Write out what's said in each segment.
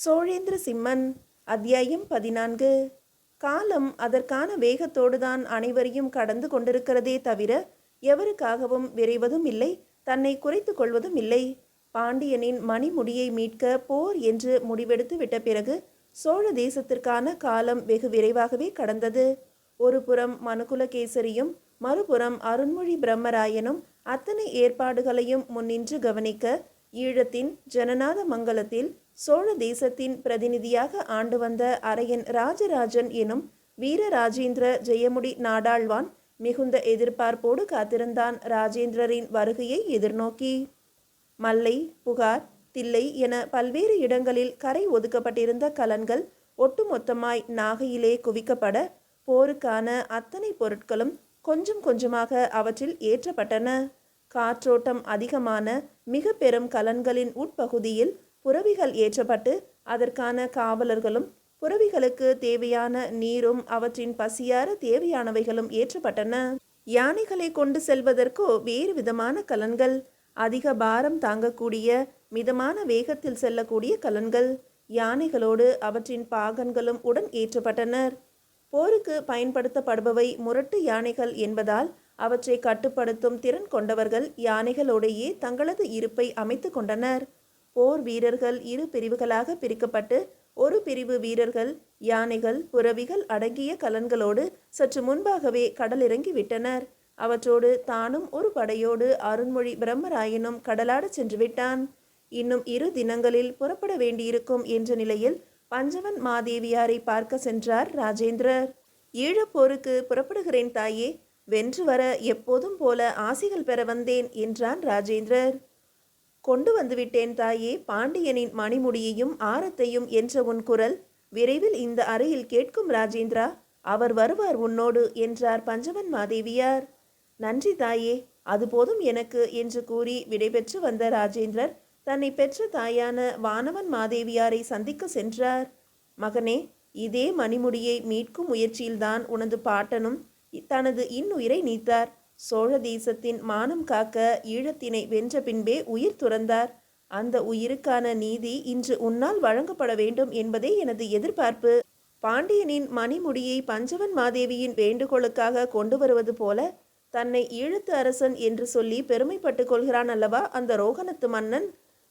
சோழேந்திர சிம்மன் அத்தியாயம் பதினான்கு. காலம் அதற்கான வேகத்தோடுதான் அனைவரையும் கடந்து கொண்டிருக்கிறதே தவிர எவருக்காகவும் விரைவதும் இல்லை தன்னை குறைத்து கொள்வதும் இல்லை. பாண்டியனின் மணிமுடியை மீட்க போர் என்று முடிவெடுத்து விட்ட பிறகு சோழ தேசத்திற்கான காலம் வெகு விரைவாகவே கடந்தது. ஒரு புறம் மனுகுலகேசரியும் மறுபுறம் அருண்மொழி பிரம்மராயனும் அத்தனை ஏற்பாடுகளையும் முன்னின்று கவனிக்க ஈழத்தின் ஜனநாத மங்கலத்தில் சோழ தேசத்தின் பிரதிநிதியாக ஆண்டு வந்த அரையன் ராஜராஜன் எனும் வீரராஜேந்திர ஜெயமுடி நாடாழ்வான் மிகுந்த எதிர்பார்ப்போடு காத்திருந்தான் ராஜேந்திரரின் வருகையை எதிர்நோக்கி. மல்லை புகார் தில்லை என பல்வேறு இடங்களில் கரை ஒதுக்கப்பட்டிருந்த கலன்கள் ஒட்டுமொத்தமாய் நாகையிலே குவிக்கப்பட போருக்கான அத்தனை பொருட்களும் கொஞ்சம் கொஞ்சமாக அவற்றில் ஏற்றப்பட்டன. காற்றோட்டம் அதிகமான மிக பெரும் கலன்களின் உட்பகுதியில் புறவிகள் ஏற்றப்பட்டு அதற்கான காவலர்களும் புறவிகளுக்கு தேவையான நீரும் அவற்றின் பசியார தேவையானவைகளும் ஏற்றப்பட்டன. யானைகளை கொண்டு செல்வதற்கோ வேறு விதமான கலன்கள். அதிக பாரம் தாங்கக்கூடிய மிதமான வேகத்தில் செல்லக்கூடிய கலன்கள். யானைகளோடு அவற்றின் பாகன்களும் உடன் ஏற்றப்பட்டனர். போருக்கு பயன்படுத்தப்படுபவை முரட்டு யானைகள் என்பதால் அவற்றை கட்டுப்படுத்தும் திறன் கொண்டவர்கள் யானைகளோடையே தங்களது இருப்பை அமைத்து கொண்டனர். போர் வீரர்கள் இரு பிரிவுகளாக பிரிக்கப்பட்டு ஒரு பிரிவு வீரர்கள் யானைகள் புறவிகள் அடங்கிய கலன்களோடு சற்று முன்பாகவே கடலிறங்கி விட்டனர். அவற்றோடு தானும் ஒரு படையோடு அருண்மொழி பிரம்மராயனும் கடலாடச் சென்று விட்டான். இன்னும் இரு தினங்களில் புறப்பட வேண்டியிருக்கும் என்ற நிலையில் பஞ்சவன் மாதேவியாரை பார்க்க சென்றார் ராஜேந்திரர். ஈழப்போருக்கு புறப்படுகிறேன் தாயே வென்று வர எப்போதும் போல ஆசிகள் பெற வந்தேன் என்றான் ராஜேந்திரர். கொண்டு வந்துவிட்டேன் தாயே பாண்டியனின் மணிமுடியையும் ஆரத்தையும் என்ற உன் குரல் விரைவில் இந்த அறையில் கேட்கும் ராஜேந்திரா அவர் வருவார் உன்னோடு என்றார் பஞ்சவன் மாதேவியார். நன்றி தாயே அது போதும் எனக்கு என்று கூறி விடைபெற்று வந்த ராஜேந்திரர் தன்னை பெற்ற தாயான வானவன் மாதேவியாரை சந்திக்க சென்றார். மகனே இதே மணிமுடியை மீட்கும் முயற்சியில்தான் உனது பாட்டனும் தனது இன்னுயிரை நீத்தார். சோழ தேசத்தின் மானம் காக்க ஈழத்தினை வென்ற பின்பே உயிர் துறந்தார். அந்த உயிருக்கான நீதி இன்று உன்னால் வழங்கப்பட வேண்டும் என்பதே எனது எதிர்பார்ப்பு. பாண்டியனின் மணிமுடியை பஞ்சவன் மாதேவியின் வேண்டுகோளுக்காக கொண்டு வருவது போல தன்னை ஈழத்து அரசன் என்று சொல்லி பெருமைப்பட்டு கொள்கிறான் அல்லவா அந்த ரோகணத்து மன்னன்?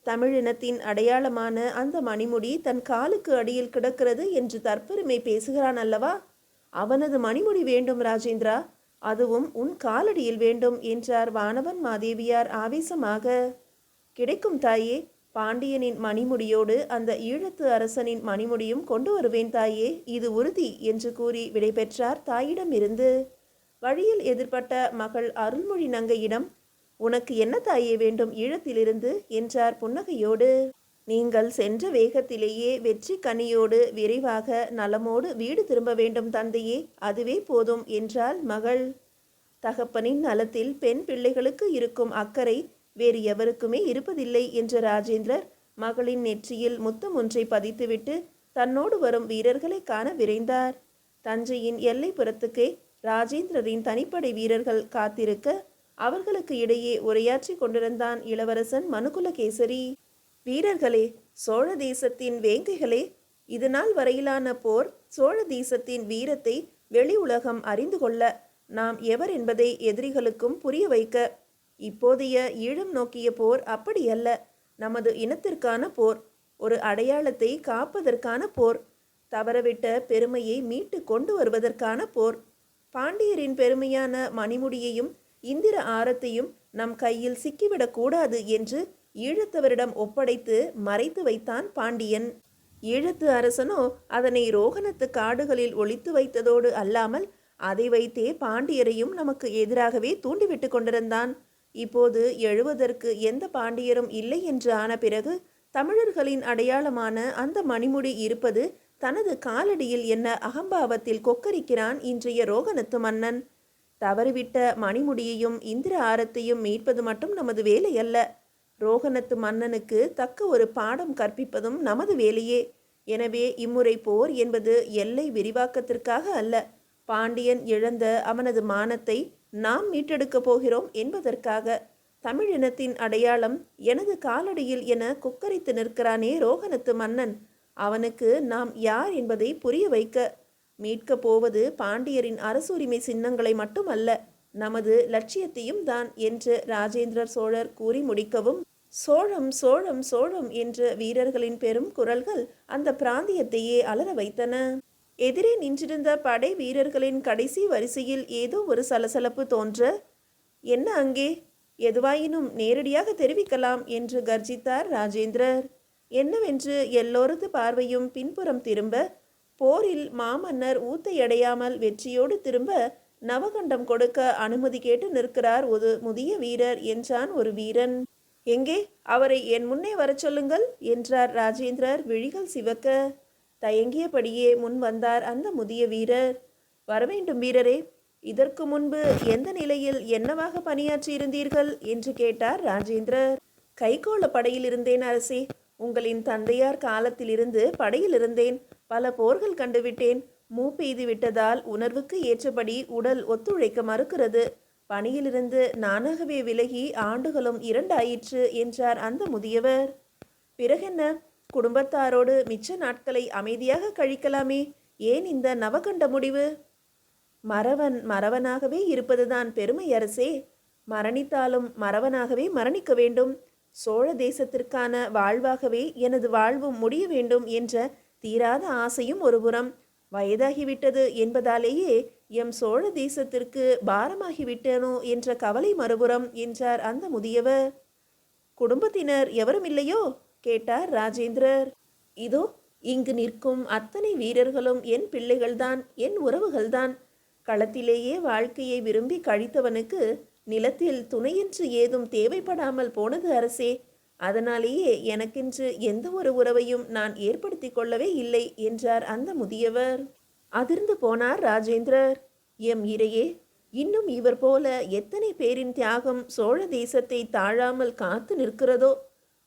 தமிழினத்தின் அடையாளமான அந்த மணிமுடி தன் காலுக்கு அடியில் கிடக்கிறது என்று தற்பெருமை பேசுகிறான் அல்லவா? அவனது மணிமுடி வேண்டும் ராஜேந்திரா. அதுவும் உன் காலடியில் வேண்டும் என்றார் வானவன் மாதேவியார் ஆவேசமாக. கிடைக்கும் தாயே பாண்டியனின் மணிமுடியோடு அந்த ஈழத்து அரசனின் மணிமுடியும் கொண்டு வருவேன் தாயே இது உறுதி என்று கூறி விடைபெற்றார் தாயிடமிருந்து. வழியில் எதிர்பட்ட மகள் அருள்மொழி நங்கையிடம் உனக்கு என்ன தாயே வேண்டும் ஈழத்திலிருந்து? என்றார் புன்னகையோடு. நீங்கள் சென்ற வேகத்திலேயே வெற்றி கனியோடு விரைவாக நலமோடு வீடு திரும்ப வேண்டும் தந்தையே அதுவே போதும் என்றாள் மகள். தகப்பனின் நலத்தில் பெண் பிள்ளைகளுக்கு இருக்கும் அக்கறை வேறு எவருக்குமே இருப்பதில்லை என்ற ராஜேந்திரர் மகளின் நெற்றியில் முத்தம் ஒன்றை பதித்துவிட்டு தன்னோடு வரும் வீரர்களை காண விரைந்தார். தஞ்சையின் எல்லைப்புறத்துக்கே ராஜேந்திரரின் தனிப்படை வீரர்கள் காத்திருக்க அவர்களுக்கு இடையே உரையாற்றி கொண்டிருந்தான் இளவரசன் மனுகுலகேசரி. வீரர்களே சோழ தேசத்தின் வேங்கைகளே இது நாள் வரையிலான போர் சோழ தேசத்தின் வீரத்தை வெளி உலகம் அறிந்து கொள்ள நாம் எவர் என்பதை எதிரிகளுக்கும் புரிய வைக்க இப்போதைய ஈழம் நோக்கிய போர் அப்படியல்ல நமது இனத்திற்கான போர் ஒரு அடையாளத்தை காப்பதற்கான போர் தவறவிட்ட பெருமையை மீட்டு கொண்டு வருவதற்கான போர் பாண்டியரின் பெருமையான மணிமுடியையும் இந்திர ஆரத்தையும் நம் கையில் சிக்கிவிடக்கூடாது என்று ஈழத்தவரிடம் ஒப்படைத்து மறைத்து வைத்தான் பாண்டியன். ஈழத்து அரசனோ அதனை ரோகணத்து காடுகளில் ஒழித்து வைத்ததோடு அல்லாமல் அதை வைத்தே பாண்டியரையும் நமக்கு எதிராகவே தூண்டிவிட்டு கொண்டிருந்தான். இப்போது எழுவதற்கு எந்த பாண்டியரும் இல்லை என்று ஆன பிறகு தமிழர்களின் அடையாளமான அந்த மணிமுடி இருப்பது தனது காலடியில் என்ன அகம்பாவத்தில் கொக்கரிக்கிறான் இன்றைய ரோகணத்து மன்னன். தவறிவிட்ட மணிமுடியையும் இந்திர ஆரத்தையும் மீட்பது மட்டும் நமது வேலையல்ல. ரோகணத்து மன்னனுக்கு தக்க ஒரு பாடம் கற்பிப்பதும் நமது வேலையே. எனவே இம்முறை போர் என்பது எல்லை விரிவாக்கத்திற்காக அல்ல. பாண்டியன் இழந்த அவனது மானத்தை நாம் மீட்டெடுக்கப் போகிறோம் என்பதற்காக. தமிழினத்தின் அடையாளம் எனது காலடியில் என குக்கரித்து நிற்கிறானே ரோகணத்து மன்னன். அவனுக்கு நாம் யார் என்பதை புரிய வைக்க. மீட்கப் போவது பாண்டியரின் அரசுரிமை சின்னங்களை மட்டுமல்ல நமது லட்சியத்தையும் தான் என்று ராஜேந்திர சோழர் கூறி முடிக்கவும் சோழம் சோழம் சோழம் என்ற வீரர்களின் பெரும் குரல்கள் அந்த பிராந்தியத்தையே அலற வைத்தன. எதிரே நின்றிருந்த படை வீரர்களின் கடைசி வரிசையில் ஏதோ ஒரு சலசலப்பு தோன்ற என்ன அங்கே? எதுவாயினும் நேரடியாக தெரிவிக்கலாம் என்று கர்ஜித்தார் ராஜேந்திரர். என்னவென்று எல்லோரது பார்வையும் பின்புறம் திரும்ப போரில் மாமன்னர் ஊத்தையடையாமல் வெற்றியோடு திரும்ப நவகண்டம் கொடுக்க அனுமதி கேட்டு நிற்கிறார் ஒரு முதிய வீரர். என்றான் ஒரு வீரன். எங்கே? அவரை என் முன்னே வரச் சொல்லுங்கள் என்றார் ராஜேந்திரர் விழிகள் சிவக்க. தயங்கியபடியே முன் வந்தார் அந்த முதிய வீரர். வரவேண்டும் வீரரே இதற்கு முன்பு எந்த நிலையில் என்னவாக பணியாற்றியிருந்தீர்கள் என்று கேட்டார் ராஜேந்திரர். கைகோள படையில் இருந்தேன் அரசே. உங்களின் தந்தையார் காலத்திலிருந்து படையில் இருந்தேன். பல போர்கள் கண்டுவிட்டேன் மூப்பெய்து விட்டதால் உணர்வுக்கு ஏற்றபடி உடல் ஒத்துழைக்க மறுக்கிறது. பணியிலிருந்து நானாகவே விலகி ஆண்டுகளும் இரண்டாயிற்று என்றார் அந்த முதியவர். பிறகென்ன? குடும்பத்தாரோடு மிச்ச நாட்களை அமைதியாக கழிக்கலாமே. ஏன் இந்த நவகண்ட முடிவு? மறவன் மறவனாகவே இருப்பதுதான் பெருமை அரசே. மரணித்தாலும் மறவனாகவே மரணிக்க வேண்டும். சோழ தேசத்திற்கான வாழ்வாகவே எனது வாழ்வும் முடிய வேண்டும் என்ற தீராத ஆசையும் ஒருபுறம் வயதாகிவிட்டது என்பதாலேயே எம் சோழ தேசத்திற்கு பாரமாகிவிட்டேனோ என்ற கவலை மறுபுறம் என்றார் அந்த முதியவர். குடும்பத்தினர் எவரும் இல்லையோ? கேட்டார் ராஜேந்திரர். இதோ இங்கு நிற்கும் அத்தனை வீரர்களும் என் பிள்ளைகள்தான் என் உறவுகள்தான். களத்திலேயே வாழ்க்கையை விரும்பி கழித்தவனுக்கு நிலத்தில் துணையின்றி ஏதும் தேவைப்படாமல் போனது அரசே அதனாலேயே எனக்கென்று எந்த ஒரு உறவையும் நான் ஏற்படுத்தி கொள்ளவே இல்லை என்றார் அந்த முதியவர். அதிர்ந்து போனார் ராஜேந்திரர். எம் இரையே இன்னும் இவர் போல எத்தனை பேரின் தியாகம் சோழ தேசத்தை தாழாமல் காத்து நிற்கிறதோ?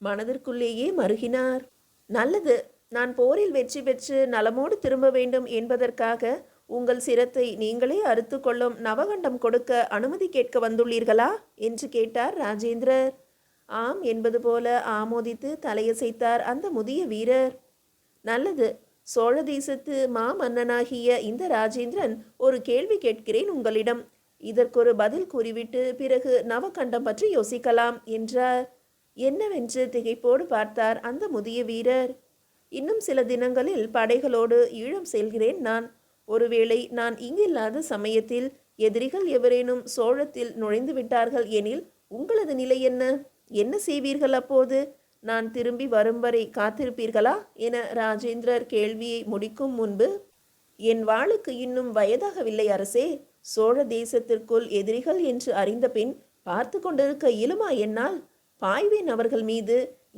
மனதிற்குள்ளேயே மருகினார். நல்லது நான் போரில் வெற்றி பெற்று நலமோடு திரும்ப வேண்டும் என்பதற்காக உங்கள் சிரத்தை நீங்களே அறுத்து கொள்ளும் நவகண்டம் கொடுக்க அனுமதி கேட்க வந்துள்ளீர்களா? என்று கேட்டார் ராஜேந்திரர். ஆம் என்பது போல ஆமோதித்து தலையசைத்தார் அந்த முதிய வீரர். நல்லது சோழ தேசத்து மாமன்னனாகிய இந்த ராஜேந்திரன் ஒரு கேள்வி கேட்கிறேன் உங்களிடம். இதற்கொரு பதில் கூறிவிட்டு பிறகு நவகண்டம் பற்றி யோசிக்கலாம் என்றார். என்னவென்று திகைப்போடு பார்த்தார் அந்த முதிய வீரர். இன்னும் சில தினங்களில் படைகளோடு ஈழம் செல்கிறேன் நான். ஒருவேளை நான் இங்கில்லாத சமயத்தில் எதிரிகள் எவரேனும் சோழத்தில் நுழைந்து விட்டார்கள் எனில் உங்களது நிலை என்ன? என்ன செய்வீர்கள் அப்போது? நான் திரும்பி வரும் வரை காத்திருப்பீர்களா? என ராஜேந்திரர் கேள்வியை முடிக்கும் முன்பு என் வாளுக்கு இன்னும் வயதாகவில்லை அரசே சோழ தேசத்திற்குள் எதிரிகள் என்று அறிந்த பின் பார்த்து கொண்டிருக்க இயலுமா என்னால்? பாய்வேன் அவர்கள் மீது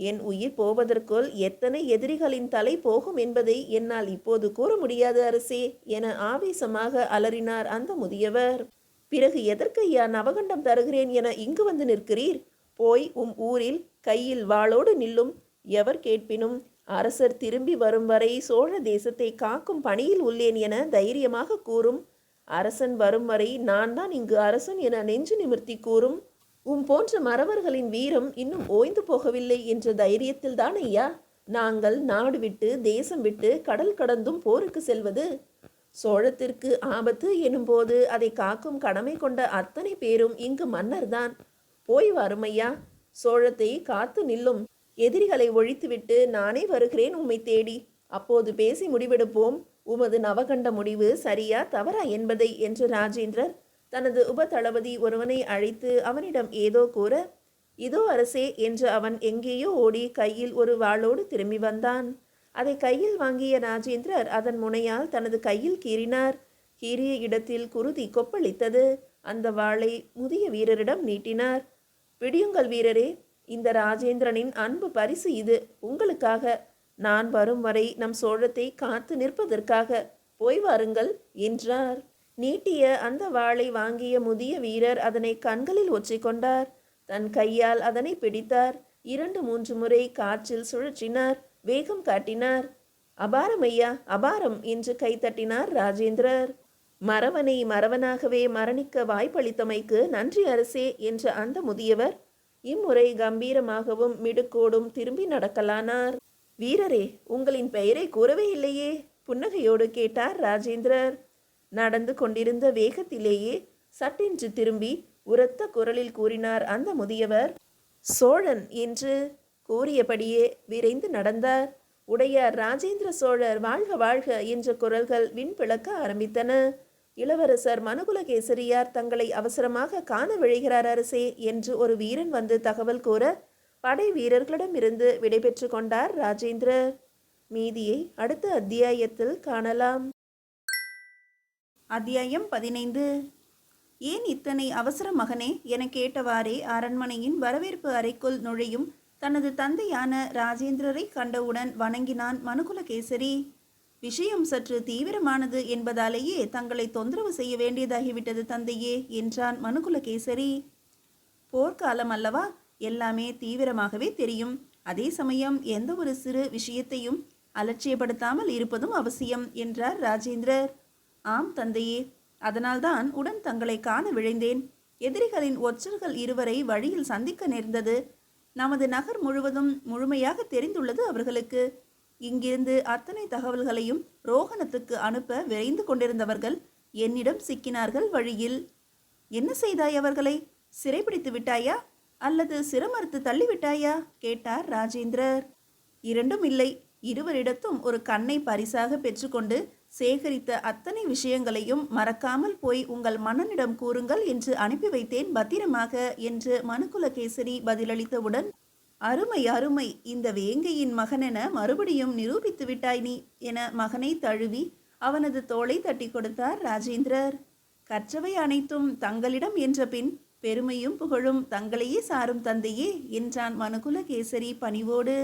என் உயிர் போவதற்குள் எத்தனை எதிரிகளின் தலை போகும் என்பதை என்னால் இப்போது கூற முடியாது அரசே என ஆவேசமாக அலறினார் அந்த முதியவர். பிறகு எதற்கு ஐயா நவகண்டம் தருகிறேன் என இங்கு வந்து நிற்கிறீர்? போய் உம் ஊரில் கையில் வாளோடு நில்லும் எவர் கேட்பினும் அரசர் திரும்பி வரும் வரை சோழ தேசத்தை காக்கும் பணியில் உள்ளேன் என தைரியமாக கூறும். அரசன் வரும் வரை நான் தான் இங்கு அரசன் என நெஞ்சு நிமிர்த்தி கூறும். உம் போன்ற மறவர்களின் வீரம் இன்னும் ஓய்ந்து போகவில்லை என்ற தைரியத்தில் தான் ஐயா. நாங்கள் நாடு விட்டு தேசம் விட்டு கடல் கடந்தும் போருக்கு செல்வது. சோழத்திற்கு ஆபத்து எனும்போது அதை காக்கும் கடமை கொண்ட அத்தனை பேரும் இங்கு மன்னர்தான். போய் வறுமையா சோழத்தை காத்து நில்லும். எதிரிகளை ஒழித்துவிட்டு நானே வருகிறேன் உம்மை தேடி. அப்போது பேசி முடிவெடுப்போம். உமது நவகண்ட முடிவு சரியா தவறா என்பதை என்று ராஜேந்திரர் தனது உப தளபதி ஒருவனை அழைத்து அவனிடம் ஏதோ கூற இதோ அரசே என்று அவன் எங்கேயோ ஓடி கையில் ஒரு வாளோடு திரும்பி வந்தான். அதை கையில் வாங்கிய ராஜேந்திரர் அதன் முனையால் தனது கையில் கீறினார். கீறிய இடத்தில் குருதி கொப்பளித்தது. அந்த வாளை முதிய வீரரிடம் நீட்டினார். பிடியுங்கள் வீரரே. இந்த ராஜேந்திரனின் அன்பு பரிசு இது. உங்களுக்காக நான் வரும் வரை நம் சோழத்தை காத்து நிற்பதற்காக போய் வாருங்கள் என்றார். நீட்டிய அந்த வாளை வாங்கிய முதிய வீரர் அதனை கண்களில் ஒற்றிக்கொண்டார். தன் கையால் அதனை பிடித்தார். இரண்டு மூன்று முறை காற்றில் சுழற்றினார். வேகம் காட்டினார். அபாரம் ஐயா அபாரம்! என்று கைத்தட்டினார் ராஜேந்திரர். மறவனை மறவனாகவே மரணிக்க வாய்ப்பளித்தமைக்கு நன்றி அரசே என்ற அந்த முதியவர் இம்முறை கம்பீரமாகவும் மிடுக்கோடும் திரும்பி நடக்கலானார். வீரரே உங்களின் பெயரை கூறவே இல்லையே புன்னகையோடு கேட்டார் ராஜேந்திரர். நடந்து கொண்டிருந்த வேகத்திலேயே சட்டென்று திரும்பி உரத்த குரலில் கூறினார் அந்த முதியவர். சோழன் என்று கூறியபடியே விரைந்து நடந்தார். உடையார் ராஜேந்திர சோழர் வாழ்க வாழ்க என்ற குரல்கள் விண்பிளக்க ஆரம்பித்தன. இளவரசர் மனுகுலகேசரியார் தங்களை அவசரமாக காண விழைகிறார் அரசே என்று ஒரு வீரன் வந்து தகவல் கூற படை வீரர்களிடமிருந்து விடைபெற்று கொண்டார் ராஜேந்திரர். மீதியை அடுத்த அத்தியாயத்தில் காணலாம். அத்தியாயம் பதினைந்து. ஏன் இத்தனை அவசர மகனே என கேட்டவாறே அரண்மனையின் வரவேற்பு அறைக்குள் நுழையும் தனது தந்தையான ராஜேந்திரரை கண்டவுடன் வணங்கினான் மனுகுலகேசரி. விஷயம் சற்று தீவிரமானது என்பதாலேயே தங்களை தொந்தரவு செய்ய வேண்டியதாகிவிட்டது தந்தையே என்றான் மனுகுலகேசரி. போர்க்காலம் அல்லவா? எல்லாமே தீவிரமாகவே தெரியும். அதே சமயம் எந்த ஒரு சிறு விஷயத்தையும் அலட்சியப்படுத்தாமல் இருப்பதும் அவசியம் என்றார் ராஜேந்திரர். ஆம் தந்தையே அதனால்தான் உடன் தங்களை காண விழைந்தேன். எதிரிகளின் ஒற்றர்கள் இருவரை வழியில் சந்திக்க நேர்ந்தது. நமது நகர் முழுவதும் முழுமையாக தெரிந்துள்ளது அவர்களுக்கு. இங்கிருந்து அத்தனை தகவல்களையும் ரோகணத்துக்கு அனுப்ப விரைந்து கொண்டிருந்தவர்கள் என்னிடம் சிக்கினார்கள் வழியில். என்ன செய்தாய் அவர்களை? சிறைபிடித்து விட்டாயா? அல்லது சிரமறுத்து தள்ளிவிட்டாயா? கேட்டார் ராஜேந்திரர். இரண்டும் இல்லை. இருவரிடத்தும் ஒரு கண்ணை பரிசாக பெற்றுக்கொண்டு சேகரித்த அத்தனை விஷயங்களையும் மறக்காமல் போய் உங்கள் மன்னனிடம் கூறுங்கள் என்று அனுப்பி வைத்தேன் பத்திரமாக என்று மனுகுலகேசரி பதிலளித்தவுடன் அருமை அருமை. இந்த வேங்கையின் மகனென மறுபடியும் நிரூபித்து விட்டாய் நீ என மகனை தழுவி அவனது தோளை தட்டி கொடுத்தார் ராஜேந்திரர். கற்றவை அனைத்தும் தங்களிடம் என்ற பின் பெருமையும் புகழும் தங்களையே சாரும் தந்தையே என்றான் மனுகுலகேசரி பணிவோடு.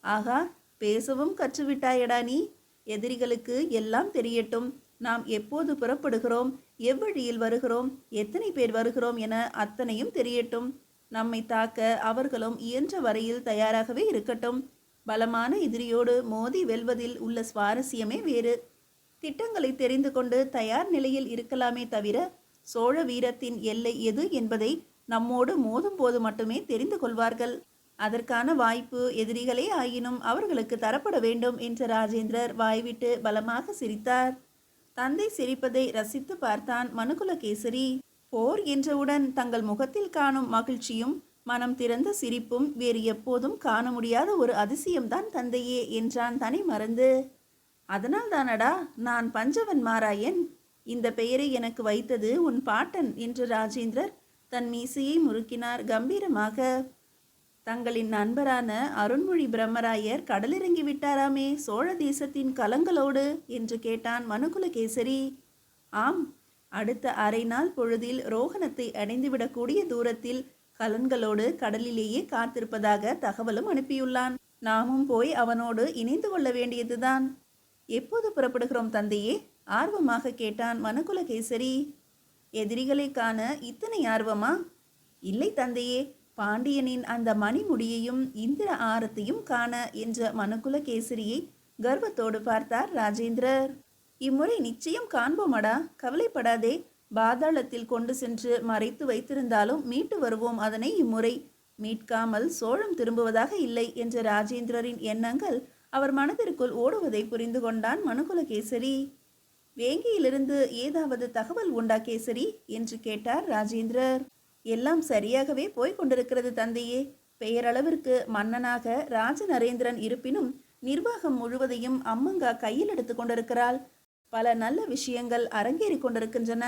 ஆகா பேசவும் கற்றுவிட்டாயடா நீ. எதிரிகளுக்கு எல்லாம் தெரியட்டும். நாம் எப்போது புறப்படுகிறோம்? எவ்வழியில் வருகிறோம்? எத்தனை பேர் வருகிறோம்? என அத்தனையும் தெரியட்டும். நம்மை தாக்க அவர்களும் இயன்ற வரையில் தயாராகவே இருக்கட்டும். பலமான எதிரியோடு மோதி வெல்வதில் உள்ள சுவாரஸ்யமே வேறு. திட்டங்களை தெரிந்து கொண்டு தயார் நிலையில் இருக்கலாமே தவிர சோழ வீரத்தின் எல்லை எது என்பதை நம்மோடு மோதும் போது மட்டுமே தெரிந்து கொள்வார்கள். அதற்கான வாய்ப்பு எதிரிகளே ஆயினும் அவர்களுக்கு தரப்பட வேண்டும் என்ற ராஜேந்திரர் வாய்விட்டு பலமாக சிரித்தார். தந்தை சிரிப்பதை ரசித்து பார்த்தான் மனுகுலகேசரி. போர் என்றவுடன் தங்கள் முகத்தில் காணும் மகிழ்ச்சியும் மனம் திறந்த சிரிப்பும் வேறு எப்போதும் காண முடியாத ஒரு அதிசயம்தான் தந்தையே என்றான் தனி மறந்து. அதனால் தானடா நான் பஞ்சவன் மாராயன் இந்த பெயரை எனக்கு வைத்தது உன் பாட்டன் என்று ராஜேந்திரர் தன் மீசையை முறுக்கினார் கம்பீரமாக. தங்களின் நண்பரான அருண்மொழி பிரம்மராயர் கடலிறங்கி விட்டாராமே சோழ தேசத்தின் கலங்களோடு என்று கேட்டான் மனுகுலகேசரி ஆம் அடுத்த அரை நாள் பொழுதில் ரோகணத்தை அடைந்துவிடக்கூடிய தூரத்தில் கலன்களோடு கடலிலேயே காத்திருப்பதாக தகவலும் அனுப்பியுள்ளான். நாமும் போய் அவனோடு இணைந்து கொள்ள வேண்டியதுதான். எப்போது புறப்படுகிறோம் தந்தையே? ஆர்வமாக கேட்டான் மனுகுலகேசரி எதிரிகளை காண இத்தனை ஆர்வமா? இல்லை தந்தையே பாண்டியனின் அந்த மணிமுடியையும் இந்திர ஆரத்தையும் காண என்ற மனுகுலகேசரியை கர்வத்தோடு பார்த்தார் ராஜேந்திரர். இம்முறை நிச்சயம் காண்போமடா. கவலைப்படாதே. பாதாளத்தில் கொண்டு சென்று மறைத்து வைத்திருந்தாலும் மீட்டு வருவோம் அதனை இம்முறை. மீட்காமல் சோழம் திரும்புவதாக இல்லை என்ற ராஜேந்திரரின் எண்ணங்கள் அவர் மனதிற்குள் ஓடுவதை புரிந்து கொண்டான் மனுகுலகேசரி. வேங்கியிலிருந்து ஏதாவது தகவல் உண்டா கேசரி? என்று கேட்டார் ராஜேந்திரர். எல்லாம் சரியாகவே போய்க் கொண்டிருக்கிறது தந்தையே. பெயரளவிற்கு மன்னனாக ராஜ நரேந்திரன் இருப்பினும் நிர்வாகம் முழுவதையும் அம்மங்கா கையில் எடுத்து கொண்டிருக்கிறாள். பல நல்ல விஷயங்கள் அரங்கேறிக் கொண்டிருக்கின்றன.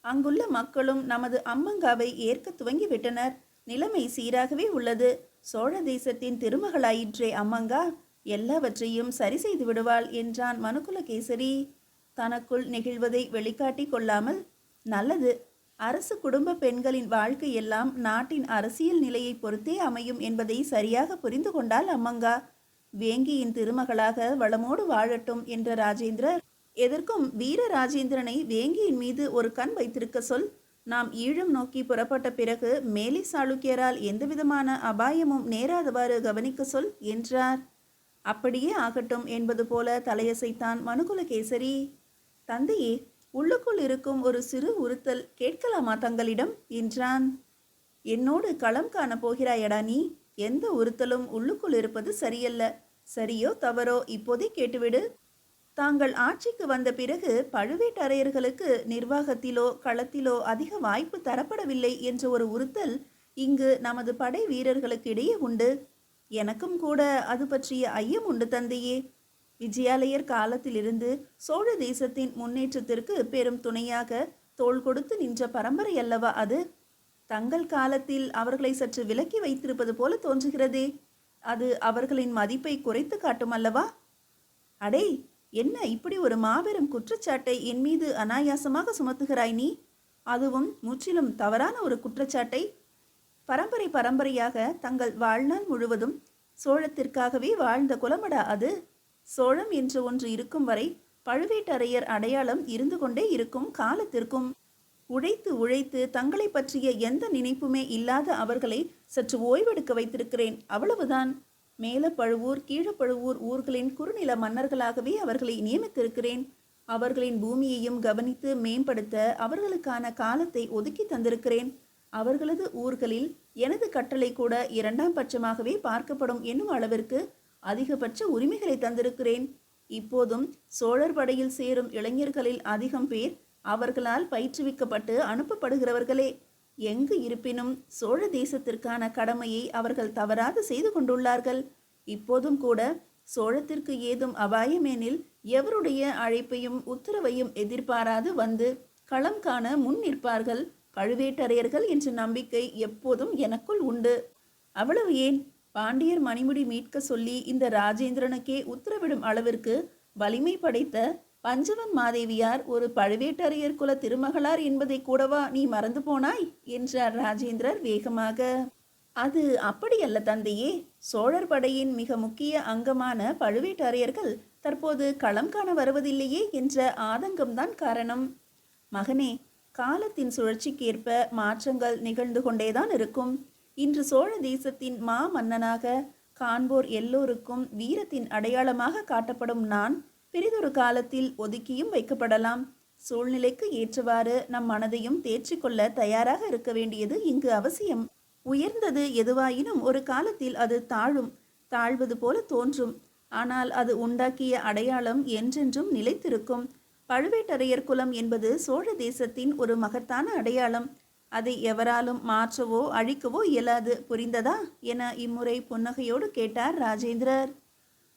அங்குள்ள மக்களும் நமது அம்மங்காவை ஏற்க துவங்கிவிட்டனர். நிலைமை சீராகவே உள்ளது. சோழ தேசத்தின் திருமகளாயிற்றே அம்மங்கா. எல்லாவற்றையும் சரி செய்து விடுவாள் என்றான் மனுகுலகேசரி. தனக்குள் நெகிழ்வதை வெளிக்காட்டி கொள்ளாமல் நல்லது. அரசு குடும்ப பெண்களின் வாழ்க்கை எல்லாம் நாட்டின் அரசியல் நிலையை பொறுத்தே அமையும் என்பதை சரியாக புரிந்து கொண்டால் அம்மங்கா. வேங்கியின் திருமகளாக வளமோடு வாழட்டும் என்ற ராஜேந்திரர் எதற்கும் வீர ராஜேந்திரனை வேங்கியின் மீது ஒரு கண் வைத்திருக்க சொல் நாம் ஈழம் நோக்கி புறப்பட்ட பிறகு மேலை சாளுக்கியரால் எந்தவிதமான அபாயமும் நேராதவாறு கவனிக்க சொல் என்றார். அப்படியே ஆகட்டும் என்பது போல தலையசைத்தான் மனுகுலகேசரி தந்தையே உள்ளுக்குள் இருக்கும் ஒரு சிறு உறுத்தல் கேட்கலாமா தங்களிடம்? என்றான். என்னோடு களம் காண போகிறாயடா நீ? எந்த உறுத்தலும் உள்ளுக்குள் இருப்பது சரியல்ல. சரியோ தவறோ இப்போதே கேட்டுவிடு. தாங்கள் ஆட்சிக்கு வந்த பிறகு பழுவேட்டரையர்களுக்கு நிர்வாகத்திலோ களத்திலோ அதிக வாய்ப்பு தரப்படவில்லை என்ற ஒரு உறுத்தல் இங்கு நமது படை வீரர்களுக்கு இடையே உண்டு. எனக்கும் கூட அது பற்றிய ஐயம் உண்டு தந்தையே. விஜயாலயர் காலத்திலிருந்து சோழ தேசத்தின் முன்னேற்றத்திற்கு பெரும் துணையாக தோள் கொடுத்து நின்ற பரம்பரை அல்லவா அது? தங்கள் காலத்தில் அவர்களை சற்று விலக்கி வைத்திருப்பது போல தோன்றுகிறதே. அது அவர்களின் மதிப்பை குறைத்து காட்டும் அல்லவா அடே என்ன இப்படி ஒரு மாபெரும் குற்றச்சாட்டை என் மீது அனாயாசமாக சுமத்துகிறாய் நீ? அதுவும் முற்றிலும் தவறான ஒரு குற்றச்சாட்டை. பரம்பரை பரம்பரையாக தங்கள் வாழ்நாள் முழுவதும் சோழத்திற்காகவே வாழ்ந்த குலமடா அது. சோழம் என்று ஒன்று இருக்கும் வரை பழுவேட்டரையர் அடையாளம் இருந்து கொண்டே இருக்கும் காலத்திற்கும். உழைத்து உழைத்து தங்களை பற்றிய எந்த நினைப்புமே இல்லாத அவர்களை சற்று ஓய்வெடுக்க வைத்திருக்கிறேன். அவ்வளவுதான். மேலப்பழுவூர் கீழப்பழுவூர் ஊர்களின் குறுநில மன்னர்களாகவே அவர்களை நியமித்திருக்கிறேன். அவர்களின் பூமியையும் கவனித்து மேம்படுத்த அவர்களுக்கான காலத்தை ஒதுக்கி தந்திருக்கிறேன். அவர்களது ஊர்களில் எனது கட்டளை கூட இரண்டாம் பட்சமாகவே பார்க்கப்படும் என்னும் அளவிற்கு அதிகபட்ச உரிமைகளை தந்திருக்கிறேன். இப்போதும் சோழர் படையில் சேரும் இளைஞர்களில் அதிகம் பேர் அவர்களால் பயிற்றுவிக்கப்பட்டு அனுப்பப்படுகிறவர்களே. எங்கு இருப்பினும் சோழ தேசத்திற்கான கடமையை அவர்கள் தவறாது செய்து கொண்டுள்ளார்கள். இப்போதும் கூட சோழத்திற்கு ஏதும் அபாயமேனில் எவருடைய அழைப்பையும் உத்தரவையும் எதிர்பாராது வந்து களம் காண முன் நிற்பார்கள். பழுவேட்டரையர்கள் என்ற நம்பிக்கை எப்போதும் எனக்குள் உண்டு. அவ்வளவு ஏன்? பாண்டியர் மணிமுடி மீட்க சொல்லி இந்த ராஜேந்திரனுக்கே உத்தரவிடும் அளவிற்கு வலிமை படைத்த பஞ்சவன் மாதேவியார் ஒரு பழுவேட்டரையர் குல திருமகளார் என்பதை கூடவா நீ மறந்து போனாய்? என்றார் ராஜேந்திரர் வேகமாக. அது அப்படியல்ல தந்தையே. சோழர் படையின் மிக முக்கிய அங்கமான பழுவேட்டரையர்கள் தற்போது களம் காண வருவதில்லையே என்ற ஆதங்கம்தான் காரணம். மகனே காலத்தின் சுழற்சிக்கேற்ப மாற்றங்கள் நிகழ்ந்து கொண்டேதான் இருக்கும். இன்று சோழ தேசத்தின் மா மன்னனாக காண்போர் எல்லோருக்கும் வீரத்தின் அடையாளமாக காட்டப்படும் நான் பிறிதொரு காலத்தில் ஒதுக்கியும் வைக்கப்படலாம். சூழ்நிலைக்கு ஏற்றவாறு நம் மனதையும் தேற்றிக்கொள்ள தயாராக இருக்க வேண்டியது இங்கு அவசியம். உயர்ந்தது எதுவாயினும் ஒரு காலத்தில் அது தாழும் தாழ்வது போல தோன்றும். ஆனால் அது உண்டாக்கிய அடையாளம் என்றென்றும் நிலைத்திருக்கும். பழுவேட்டரையர் குலம் என்பது சோழ தேசத்தின் ஒரு மகத்தான அடையாளம். அதை எவராலும் மாற்றவோ அழிக்கவோ இயலாது. புரிந்ததா? என இம்முறை புன்னகையோடு கேட்டார் ராஜேந்திரர்.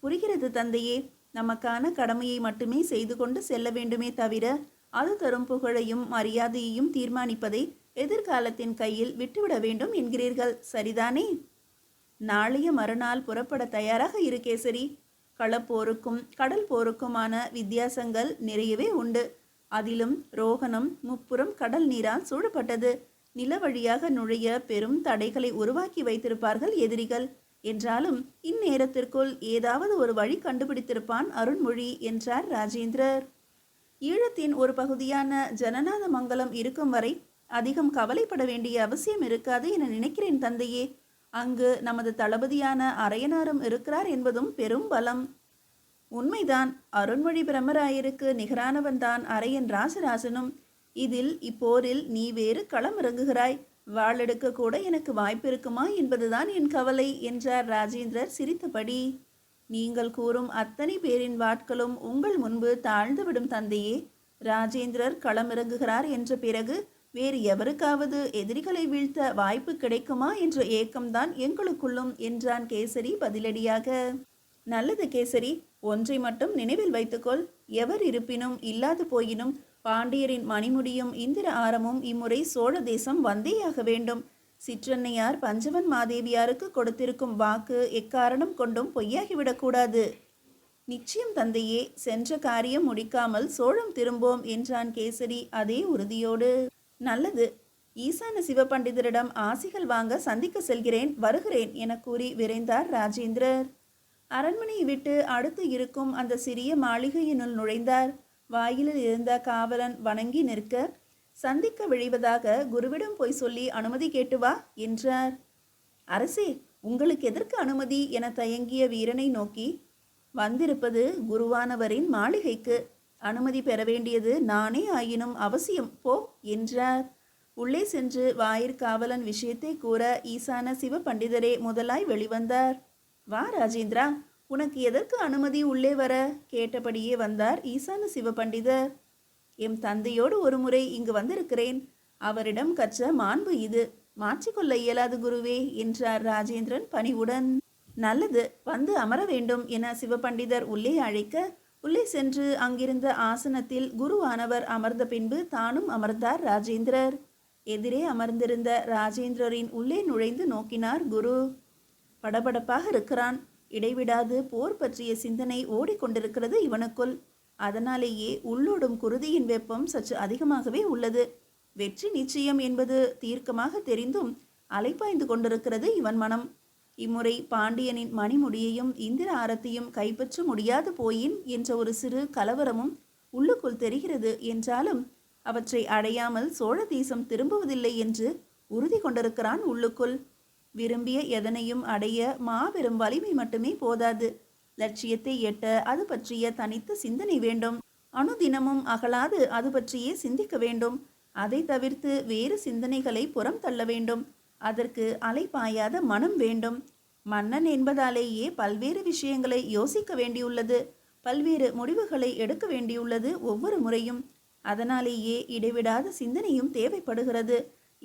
புரிகிறது தந்தையே. நமக்கான கடமையை மட்டுமே செய்து கொண்டு செல்ல வேண்டுமே தவிர அது தரும் புகழையும் மரியாதையையும் தீர்மானிப்பதை எதிர்காலத்தின் கையில் விட்டுவிட வேண்டும் என்கிறீர்கள் சரிதானே? நாளைய மறுநாள் புறப்பட தயாராக இரு கேசரி. களப்போருக்கும் கடல் போருக்குமான வித்தியாசங்கள் நிறையவே உண்டு. அதிலும் ரோகணம் முப்புறம் கடல் நீரால் சூழப்பட்டது. நில வழியாக நுழைய பெரும் தடைகளை உருவாக்கி வைத்திருப்பார்கள் எதிரிகள். என்றாலும் இந்நேரத்திற்குள் ஏதாவது ஒரு வழி கண்டுபிடித்திருப்பான் அருண்மொழி என்றார் ராஜேந்திரர். ஈழத்தின் ஒரு பகுதியான ஜனநாத மங்கலம் இருக்கும் வரை அதிகம் கவலைப்பட வேண்டிய அவசியம் இருக்காது என நினைக்கிறேன் தந்தையே. அங்கு நமது தளபதியான அரையனாரும் இருக்கிறார் என்பதும் பெரும் பலம். உண்மைதான் அருண்மொழி பிரம்மராயருக்கு நிகரானவன்தான் அரையன் ராசராசனும். இதில் இப்போரில் நீ வேறு களம் இறங்குகிறாய் வாழெடுக்க கூட எனக்கு வாய்ப்பு இருக்குமா என்பதுதான் என் கவலை என்றார் ராஜேந்திரர் சிரித்தபடி. நீங்கள் கூறும் அத்தனை பேரின் வாட்களும் உங்கள் முன்பு தாழ்ந்துவிடும் தந்தையே. ராஜேந்திரர் களமிறங்குகிறார் என்ற பிறகு வேறு எவருக்காவது எதிரிகளை வீழ்த்த வாய்ப்பு கிடைக்குமா என்ற ஏக்கம்தான் எங்களுக்குள்ளும் என்றான் கேசரி பதிலடியாக. நல்லது கேசரி ஒன்றை மட்டும் நினைவில் வைத்துக்கொள். எவர் இருப்பினும் இல்லாது போயினும் பாண்டியரின் மணிமுடியும் இந்திர ஆரமும் இம்முறை சோழ தேசம் வந்தேயாக வேண்டும். சிற்றன்னையார் பஞ்சவன் மாதேவியாருக்கு கொடுத்திருக்கும் வாக்கு எக்காரணம் கொண்டும் பொய்யாகிவிடக்கூடாது. நிச்சயம் தந்தையே சென்ற காரியம் முடிக்காமல் சோழம் திரும்போம் என்றான் கேசரி அதே உறுதியோடு. நல்லது. ஈசான சிவபண்டிதரிடம் ஆசிகள் வாங்க சந்திக்க செல்கிறேன் வருகிறேன் என கூறி விரைந்தார் ராஜேந்திரர். அரண்மனையை விட்டு அடுத்து இருக்கும் அந்த சிறிய மாளிகையினுள் நுழைந்தார். வாயிலில் இருந்த காவலன் வணங்கி நிற்க சந்திக்க விழைவதாக குருவிடம் போய் சொல்லி அனுமதி கேட்டு வா என்றார். அரசே உங்களுக்கு எதற்கு அனுமதி? என தயங்கிய வீரனை நோக்கி வந்திருப்பது குருவானவரின் மாளிகைக்கு. அனுமதி பெற வேண்டியது நானே ஆயினும் அவசியம். போ என்றார். உள்ளே சென்று வாயிற்காவலன் விஷயத்தை கூற ஈசான சிவ பண்டிதரே முதலாய் வெளிவந்தார். வா ராஜேந்திரா உனக்கு எதற்கு அனுமதி உள்ளே வர? கேட்டபடியே வந்தார் ஈசான சிவபண்டிதர். எம் தந்தையோடு ஒருமுறை இங்கு வந்திருக்கிறேன். அவரிடம் கற்ற மாண்பு இது. மாற்றிக்கொள்ள இயலாது குருவே என்றார் ராஜேந்திரன் பணிவுடன். நல்லது வந்து அமர வேண்டும் என சிவபண்டிதர் உள்ளே அழைக்க. உள்ளே சென்று அங்கிருந்த ஆசனத்தில் குருவானவர் அமர்ந்த பின்பு தானும் அமர்ந்தார் ராஜேந்திரர். எதிரே அமர்ந்திருந்த ராஜேந்திரரின் உள்ளே நுழைந்து நோக்கினார் குரு. படபடப்பாக இருக்கிறான். இடைவிடாது. போர் பற்றிய சிந்தனை ஓடிக்கொண்டிருக்கிறது இவனுக்குள். அதனாலேயே உள்ளோடும் குருதியின் வெப்பம் சற்று அதிகமாகவே உள்ளது. வெற்றி நிச்சயம் என்பது தீர்க்கமாக தெரிந்தும் அலைப்பாய்ந்து கொண்டிருக்கிறது இவன் மனம். இம்முறை பாண்டியனின் மணிமுடியையும் இந்திர ஆரத்தையும் கைப்பற்ற முடியாது போயின் என்ற ஒரு சிறு கலவரமும் உள்ளுக்குள் தெரிகிறது. என்றாலும் அவற்றை அடையாமல் சோழ தேசம் திரும்புவதில்லை என்று உறுதி கொண்டிருக்கிறான் உள்ளுக்குள். விரும்பிய எதனையும் அடைய மாபெரும் வலிமை மட்டுமே போதாது. லட்சியத்தை எட்ட அது பற்றிய தனித்த சிந்தனை வேண்டும். அனுதினமும் அகலாது அது பற்றியே சிந்திக்க வேண்டும். அதை தவிர்த்து வேறு சிந்தனைகளை புறம் தள்ள வேண்டும். அதற்கு அலைப்பாயாத மனம் வேண்டும். மன்னன் என்பதாலேயே பல்வேறு விஷயங்களை யோசிக்க வேண்டியுள்ளது. பல்வேறு முடிவுகளை எடுக்க வேண்டியுள்ளது ஒவ்வொரு முறையும். அதனாலேயே இடைவிடாத சிந்தனையும் தேவைப்படுகிறது.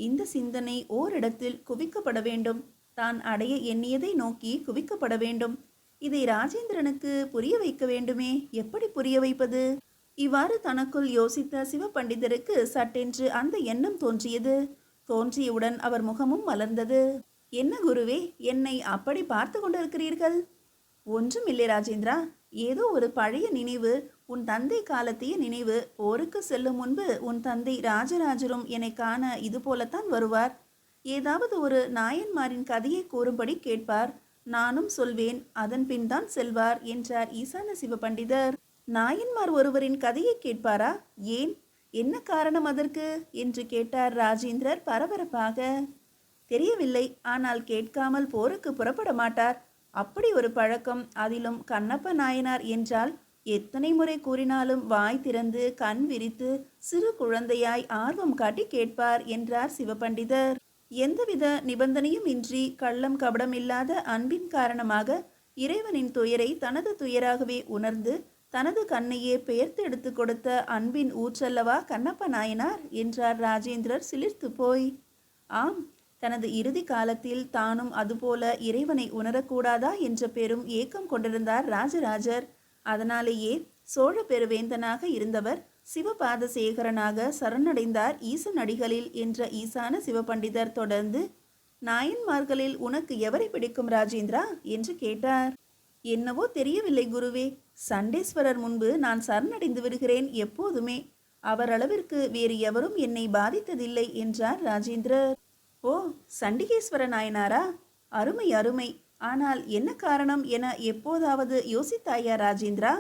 இந்த சிந்தனை ஓரிடத்தில் குவிக்கப்பட வேண்டும். தான் அடைய எண்ணியதை நோக்கி குவிக்கப்பட வேண்டும். இதை ராஜேந்திரனுக்கு புரிய வைக்க வேண்டுமே. எப்படி புரிய வைப்பது? இவ்வாறு தனக்குள் யோசித்த சிவபண்டிதருக்கு சட்டென்று அந்த எண்ணம் தோன்றியது. தோன்றியவுடன் அவர் முகமும் மலர்ந்தது. என்ன குருவே என்னை அப்படி பார்த்து கொண்டிருக்கிறீர்கள்? ஒன்றும் இல்லை ராஜேந்திரா. ஏதோ ஒரு பழைய நினைவு உன் தந்தை காலத்திய நினைவு. போருக்கு செல்லும் முன்பு உன் தந்தை ராஜராஜரும் என்னை காண இது போலத்தான் வருவார். ஏதாவது ஒரு நாயன்மாரின் கதையை கூறும்படி கேட்பார். நானும் சொல்வேன் அதன் பின் தான் செல்வார் என்றார் ஈசான சிவபண்டிதர். நாயன்மார் ஒருவரின் கதையை கேட்பாரா? ஏன்? என்ன காரணம் அதற்கு? என்று கேட்டார் ராஜேந்திரர் பரபரப்பாக. தெரியவில்லை ஆனால் கேட்காமல் போருக்கு புறப்பட மாட்டார். அப்படி ஒரு பழக்கம் அதிலும் கண்ணப்ப நாயனார் என்றால் எத்தனை முறை கூறினாலும் வாய் திறந்து கண் விரித்து சிறு குழந்தையாய் ஆர்வம் காட்டி கேட்பார் என்றார் சிவபண்டிதர். எந்தவித நிபந்தனையும் இன்றி கள்ளம் கபடமில்லாத அன்பின் காரணமாக இறைவனின் துயரை தனது துயராகவே உணர்ந்து தனது கண்ணையே பெயர்த்து எடுத்து கொடுத்த அன்பின் ஊற்றல்லவா கண்ணப்ப நாயனார் என்றார் ராஜேந்திரர் சிலிர்த்து போய். ஆம் தனது இறுதி காலத்தில் தானும் அதுபோல இறைவனை உணரக்கூடாதா என்ற பெரும் ஏக்கம் கொண்டிருந்தார் ராஜராஜர். அதனாலேயே சோழ பெருவேந்தனாக இருந்தவர் சிவபாதசேகரனாக சரணடைந்தார் ஈசன் அடிகளில் என்ற ஈசான சிவபண்டிதர் தொடர்ந்து நாயன்மார்களில் உனக்கு எவரை பிடிக்கும் ராஜேந்திரா? என்று கேட்டார். என்னவோ தெரியவில்லை குருவே சண்டேஸ்வரர் முன்பு நான் சரணடைந்து விடுகிறேன் எப்போதுமே. அவர் அளவிற்கு வேறு எவரும் என்னை பாதித்ததில்லை என்றார் ராஜேந்திரர். ஓ சண்டிகேஸ்வர நாயனாரா? அருமை அருமை. ஆனால் என்ன காரணம் என எப்போதாவது யோசித்தாயா ராஜேந்திரா?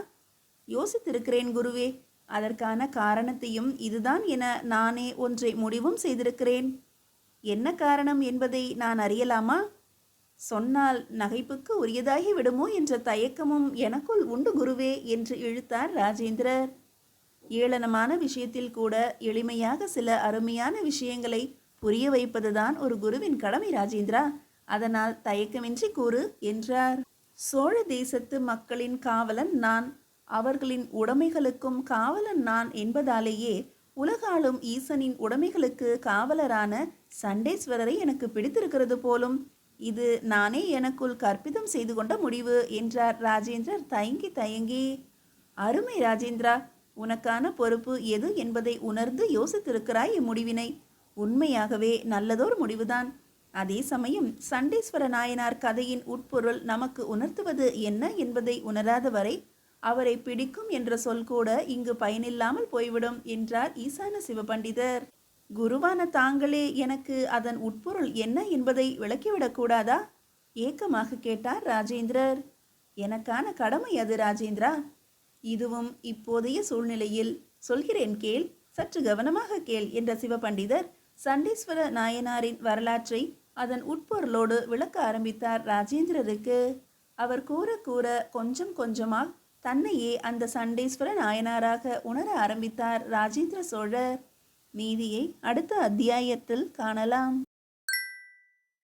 யோசித்திருக்கிறேன் குருவே. அதற்கான காரணத்தையும் இதுதான் என நானே ஒன்றை முடிவும் செய்திருக்கிறேன். என்ன காரணம் என்பதை நான் அறியலாமா? சொன்னால் நகைப்புக்கு உரியதாகி விடுமோ என்ற தயக்கமும் எனக்குள் உண்டு குருவே என்று இழுத்தார் ராஜேந்திரர். ஏளனமான விஷயத்தில் கூட எளிமையாக சில அருமையான விஷயங்களை புரிய வைப்பதுதான் ஒரு குருவின் கடமை ராஜேந்திரா. அதனால் தயக்கமின்றி கூறு என்றார். சோழ தேசத்து மக்களின் காவலன் நான். அவர்களின் உடைமைகளுக்கும் காவலன் நான் என்பதாலேயே உலகாளும் ஈசனின் உடைமைகளுக்கு காவலரான சண்டேஸ்வரரை எனக்கு பிடித்திருக்கிறது போலும். இது நானே எனக்குள் கற்பிதம் செய்து கொண்ட முடிவு என்றார் ராஜேந்திரர் தயங்கி தயங்கி. அருமை ராஜேந்திரா உனக்கான பொறுப்பு எது என்பதை உணர்ந்து யோசித்திருக்கிறாய் இம்முடிவினை. உண்மையாகவே நல்லதோர் முடிவுதான். அதே சமயம் சண்டேஸ்வர நாயனார் கதையின் உட்பொருள் நமக்கு உணர்த்துவது என்ன என்பதை உணராத வரை அவரை பிடிக்கும் என்ற சொல் கூட இங்கு பயனில்லாமல் போய்விடும் என்றார் ஈசான சிவபண்டிதர். குருவான தாங்களே எனக்கு அதன் உட்பொருள் என்ன என்பதை விளக்கிவிடக் கூடாதா? ஏக்கமாக கேட்டார் ராஜேந்திரர். எனக்கான கடமை அது ராஜேந்திரா. இதுவும் இப்போதைய சூழ்நிலையில். சொல்கிறேன் கேள் சற்று கவனமாக கேள் என்ற சிவபண்டிதர் சண்டீஸ்வர நாயனாரின் வரலாற்றை அதன் உட்பொருளோடு விளக்க ஆரம்பித்தார் ராஜேந்திரருக்கு. அவர் கூற கூற கொஞ்சம் கொஞ்சமாக தன்னையே அந்த சண்டேஸ்வர நாயனாராக உணர ஆரம்பித்தார் ராஜேந்திர சோழர். மீதியை அடுத்த அத்தியாயத்தில் காணலாம்.